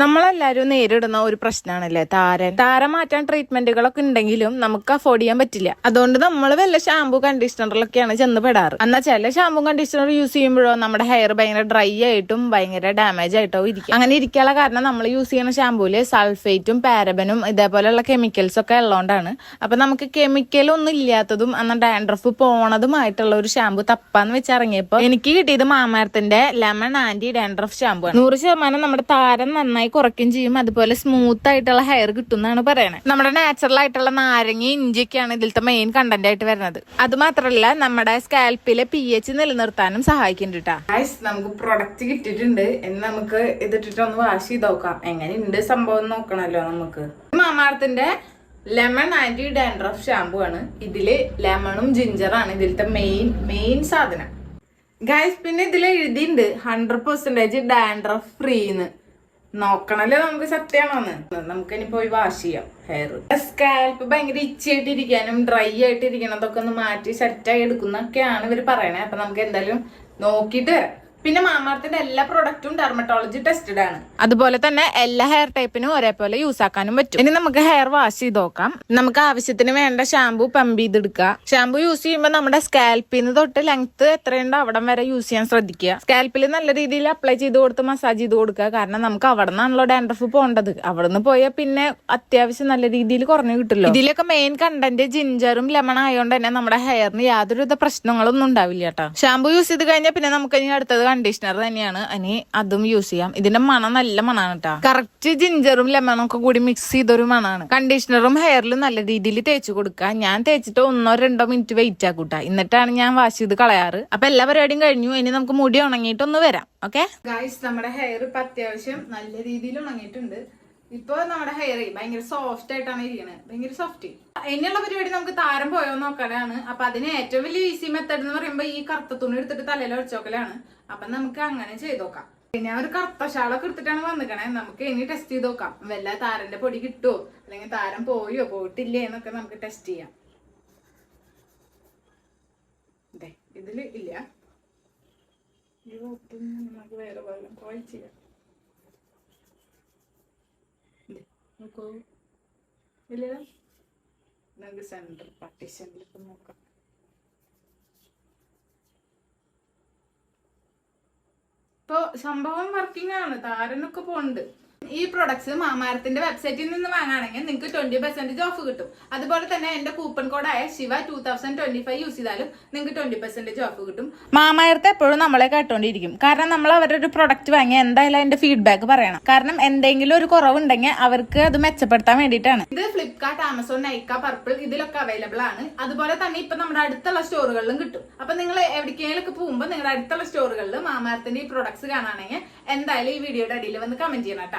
നമ്മളെല്ലാരും നേരിടുന്ന ഒരു പ്രശ്നമാണല്ലേ താരൻ? താരം മാറ്റാൻ ട്രീറ്റ്മെന്റുകളൊക്കെ ഉണ്ടെങ്കിലും നമുക്ക് അഫോർഡ് ചെയ്യാൻ പറ്റില്ല. അതുകൊണ്ട് നമ്മൾ വല്ല ഷാമ്പു കണ്ടീഷണറിലൊക്കെയാണ് ചെന്ന് പെടാറ്. എന്നാൽ ചില ഷാമ്പു കണ്ടീഷണർ യൂസ് ചെയ്യുമ്പോഴോ നമ്മുടെ ഹെയർ ഭയങ്കര ഡ്രൈ ആയിട്ടും ഭയങ്കര ഡാമേജ് ആയിട്ടോ ഇരിക്കും. അങ്ങനെ ഇരിക്കാനുള്ള കാരണം നമ്മൾ യൂസ് ചെയ്യുന്ന ഷാമ്പൂൽ സൾഫേറ്റും പാരബനും ഇതേപോലെയുള്ള കെമിക്കൽസ് ഒക്കെ ഉള്ളതുകൊണ്ടാണ് അപ്പൊ നമുക്ക് കെമിക്കൽ ഒന്നും ഇല്ലാത്തതും എന്നാൽ ഡാൻഡ്രഫ് പോണതുമായിട്ടുള്ള ഒരു ഷാമ്പു തപ്പാന്ന് വെച്ചിറങ്ങിയപ്പോ എനിക്ക് കിട്ടിയത് മാമാരത്തിന്റെ ലെമൺ ആന്റി ഡാൻഡ്രഫ് ഷാമ്പു ആണ്. നൂറ് ശതമാനം നമ്മുടെ താരം നന്നായി കുറയ്ക്കുകയും ചെയ്യും. അതുപോലെ സ്മൂത്ത് ആയിട്ടുള്ള ഹെയർ കിട്ടും എന്നാണ് പറയുന്നത് നമ്മുടെ നാച്ചുറൽ ആയിട്ടുള്ള നാരങ്ങ ഇഞ്ചിയൊക്കെയാണ് ഇതിലത്തെ മെയിൻ കണ്ടന്റ് ആയിട്ട് വരുന്നത്. അത് മാത്രമല്ല നമ്മുടെ സ്കാൽപ്പിലെ പി എച്ച് നിലനിർത്താനും സഹായിക്കുന്നുണ്ട് നമുക്ക് പ്രൊഡക്റ്റ് കിട്ടിയിട്ടുണ്ട്. എന്ന് നമുക്ക് ഇതിട്ടിട്ട് ഒന്ന് വാഷ് ചെയ്ത് നോക്കാം. എങ്ങനെയുണ്ട് സംഭവം നോക്കണല്ലോ നമുക്ക്. മാമാർത്തിന്റെ ലെമൺ ആന്റി ഡാൻഡ്രഫ് ഷാമ്പു ആണ്. ഇതിൽ ലെമണും ജിഞ്ചറാണ് ഇതിലത്തെ മെയിൻ മെയിൻ സാധനം. ഗൈസ് പിന്നെ ഇതിൽ എഴുതിയിട്ടുണ്ട്. ഹൺഡ്രഡ് പെർസെന്റേജ് ഡാൻഡ്രഫ് ഫ്രീന്ന് നോക്കണല്ലേ നമുക്ക് സത്യമാണോന്ന് നമുക്ക് ഇനി പോയി വാഷ് ചെയ്യാം ഹെയർ സ്കാൽപ്പ് ഭയങ്കര ഇച്ചിയായിട്ടിരിക്കാനും ഡ്രൈ ആയിട്ടിരിക്കണതൊക്കെ ഒന്ന് മാറ്റി സെറ്റായി എടുക്കുന്നൊക്കെയാണ് ഇവർ പറയണേ. അപ്പൊ നമുക്ക് എന്തായാലും നോക്കിട്ട് വരാം. പിന്നെ മാമാർത്തിന്റെ എല്ലാ പ്രൊഡക്റ്റും ഡെർമറ്റോളജി ടെസ്റ്റഡ് ആണ്. അതുപോലെ തന്നെ എല്ലാ ഹെയർ ടൈപ്പിനും ഒരേപോലെ യൂസ് ആക്കാനും പറ്റും. ഇനി നമുക്ക് ഹെയർ വാഷ് ചെയ്ത് നോക്കാം. നമുക്ക് ആവശ്യത്തിന് വേണ്ട ഷാമ്പു പമ്പ് ചെയ്തെടുക്കുക. ഷാമ്പു യൂസ് ചെയ്യുമ്പോൾ നമ്മുടെ സ്കാൽപ്പിൽ നിന്ന് തൊട്ട് ലെങ്ത് എത്രയുണ്ടോ അവിടം വരെ യൂസ് ചെയ്യാൻ ശ്രദ്ധിക്കുക. സ്കാൽപ്പിൽ നല്ല രീതിയിൽ അപ്ലൈ ചെയ്ത് കൊടുത്ത് മസാജ് ചെയ്ത് കൊടുക്കുക. കാരണം നമുക്ക് അവിടെ നിന്നാണല്ലോ ഡാൻഡ്രഫ് പോകേണ്ടത് അവിടെ നിന്ന് പോയാൽ പിന്നെ അത്യാവശ്യം നല്ല രീതിയിൽ കുറഞ്ഞു കിട്ടുമല്ലോ. ഇതിലൊക്കെ മെയിൻ കണ്ടന്റ് ജിഞ്ചറും ലെമൺ ആയതുകൊണ്ട് തന്നെ നമ്മുടെ ഹെയറിന് യാതൊരുവിധ പ്രശ്നങ്ങളൊന്നും ഉണ്ടാവില്ല കേട്ടോ. ഷാമ്പു യൂസ് ചെയ്ത് കഴിഞ്ഞാൽ പിന്നെ നമുക്ക് ഇനി അടുത്തത് കണ്ടീഷണർ തന്നെയാണ്. ഇനി അതും യൂസ് ചെയ്യാം. ഇതിന്റെ മണം നല്ല മണാണ് കേട്ടോ കറക്റ്റ് ജിഞ്ചറും ലെമണും ഒക്കെ കൂടി മിക്സ് ചെയ്തൊരു മണാണ്. കണ്ടീഷണറും ഹെയറിൽ നല്ല രീതിയിൽ തേച്ച് കൊടുക്കുക ഞാൻ തേച്ചിട്ട് ഒന്നോ രണ്ടോ മിനിറ്റ് വെയിറ്റ് ആക്കൂട്ടാ എന്നിട്ടാണ് ഞാൻ വാഷ് ചെയ്ത് കളയാറ്. അപ്പൊ എല്ലാ പരിപാടിയും കഴിഞ്ഞു. ഇനി നമുക്ക് മുടി ഉണങ്ങിയിട്ട് ഒന്ന് വരാം. ഓക്കെ ഗായ്സ് നമ്മുടെ ഹെയർ ഇപ്പൊ അത്യാവശ്യം നല്ല രീതിയിൽ ഉണങ്ങിയിട്ടുണ്ട്. ഇപ്പൊ നമ്മുടെ ഹെയർ ഭയങ്കര സോഫ്റ്റ് ആയിട്ടാണ് ഇരിക്കുന്നത് ഭയങ്കര സോഫ്റ്റ് ഇനിയുള്ള പരിപാടി നമുക്ക് താരം പോയോ നോക്കാനാണ് അപ്പൊ അതിന് ഏറ്റവും വലിയ ഈസി മെത്തേഡ് എന്ന് പറയുമ്പോ ഈ കറുത്ത തുണി എടുത്തിട്ട് തലയിൽ ഒഴിച്ചോക്കലാണ്. അപ്പൊ നമുക്ക് അങ്ങനെ ചെയ്ത് നോക്കാം. പിന്നെ ഒരു കറുത്ത ഷാളൊക്കെ എടുത്തിട്ടാണ് വന്നിക്കണേ. നമുക്ക് ഇനി ടെസ്റ്റ് ചെയ്ത് നോക്കാം. വല്ല താരന്റെ പൊടി കിട്ടുമോ അല്ലെങ്കിൽ താരം പോയോ? പോയിട്ടില്ലേ എന്നൊക്കെ നമുക്ക് ടെസ്റ്റ് ചെയ്യാം. ഇതിൽ ഇല്ല. നമുക്ക് വേറെ വല്ല ട്രൈ ചെയ്യാം. നോക്കൂ. ഇല്ല നമുക്ക് സെന്റർ പാർട്ടീഷനിലേക്ക് നോക്കാം. ഇപ്പോ സംഭവം വർക്കിംഗ് ആണ്. താരനൊക്കെ പോണ്ട് ഈ പ്രൊഡക്ട്സ് മാമാരത്തിന്റെ വെബ്സൈറ്റിൽ നിന്ന് വാങ്ങുകയാണെങ്കിൽ നിങ്ങൾക്ക് ട്വന്റി പെർസെന്റേജ് ഓഫ് കിട്ടും. അതുപോലെ തന്നെ എന്റെ coupon കോഡായ Shiva two thousand twenty five use ചെയ്താലും നിങ്ങൾക്ക് ട്വന്റി പെർസെന്റേജ് ഓഫ് കിട്ടും. മാമാരത്ത് എപ്പോഴും നമ്മളെ കേട്ടോണ്ടിരിക്കും. കാരണം നമ്മൾ അവരുടെ ഒരു പ്രൊഡക്റ്റ് വാങ്ങി എന്തായാലും അതിന്റെ ഫീഡ്ബാക്ക് പറയണം. കാരണം എന്തെങ്കിലും ഒരു കുറവുണ്ടെങ്കിൽ അവർക്ക് അത് മെച്ചപ്പെടുത്താൻ വേണ്ടിയിട്ടാണ്. ഇത് ഫ്ലിപ്കാർട്ട് ആമസോൺ നൈക്ക പർപ്പിൾ ഇതിലൊക്കെ അവൈലബിൾ ആണ്. അതുപോലെ തന്നെ ഇപ്പൊ നമ്മുടെ അടുത്തുള്ള സ്റ്റോറുകളിലും കിട്ടും. അപ്പൊ നിങ്ങൾ എവിടേക്കെങ്കിലൊക്കെ പോകുമ്പോൾ നിങ്ങളുടെ അടുത്തുള്ള സ്റ്റോറുകളിൽ മാമാരത്തിന്റെ ഈ പ്രൊഡക്ട്സ് കാണുകയാണെങ്കിൽ എന്തായാലും ഈ വീഡിയോയുടെ അടിയിൽ വന്ന് കമന്റ് ചെയ്യണം കേട്ടോ.